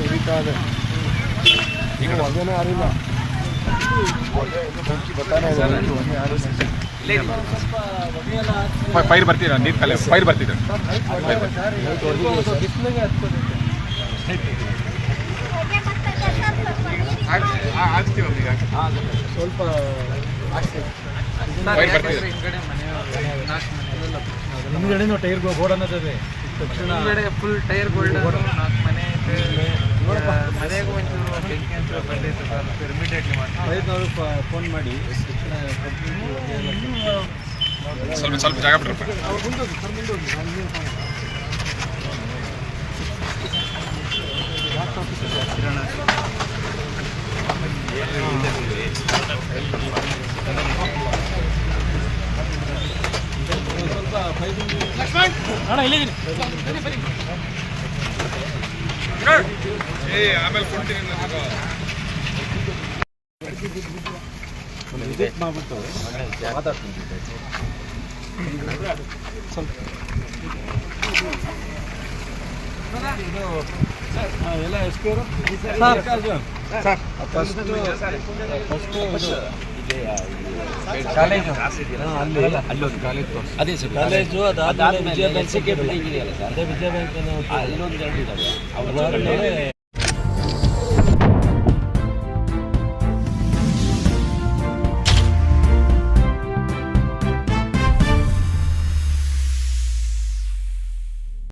ನಡೀತಾ ಇದೆ. ಒಂದೇನೇ ಯಾರಿಲ್ಲ ಫೈರ್ ಬರ್ತೀರ? ನೀರ್ ಕಲೆ ಫೈರ್ ಬರ್ತಿದೆ. ಸ್ವಲ್ಪ ಟೈರ್ ಗೋಡನ್ನೋದಿದೆ ತಕ್ಷಣ ಫುಲ್ ಟೈರ್ ಗೋಲ್ಡ್ ನಾಲ್ಕು ಮನೆ. ಮನೆಗೂ ಒಂಚೂರು ಬೆಂಕಿ ಅಂತ ಬಂದೈತೆ ಸರ್ ಇಮಿಡಿಯೇಟ್ಲಿ ಮಾಡಿ ಫೋನ್ ಮಾಡಿ. ಸ್ವಲ್ಪ ಸ್ವಲ್ಪ ಸ್ವಲ್ಪ ಜಾಗ ಬಿಡ್ರಪ್ಪ. ಅಣ್ಣ ಇಲ್ಲಿದ್ದೀನಿ. ಆಮೇಲೆ ಕೊಡ್ತೀನಿ ಮಾತಾಡ್ತೀನಿ ಸ್ವಲ್ಪ ಎಲ್ಲ ಎಷ್ಟು ಫಸ್ಟ್ ಫಸ್ಟ್ ಕಾಲೇಜು? ಅಲ್ಲಿ. ಅಲ್ಲೊಂದು ಕಾಲೇಜ್ ತೋರಿಸಿ. ಅದೇ ಸರ್ ಕಾಲೇಜು ಅದಾದ್ಮೇಲೆ ವಿಜಯ ಬ್ಯಾಂಕ್ ಅದೇ ವಿಜಯ ಬ್ಯಾಂಕ್ ಅಲ್ಲೊಂದು ಎರಡು ಇದ್ದಾವೆ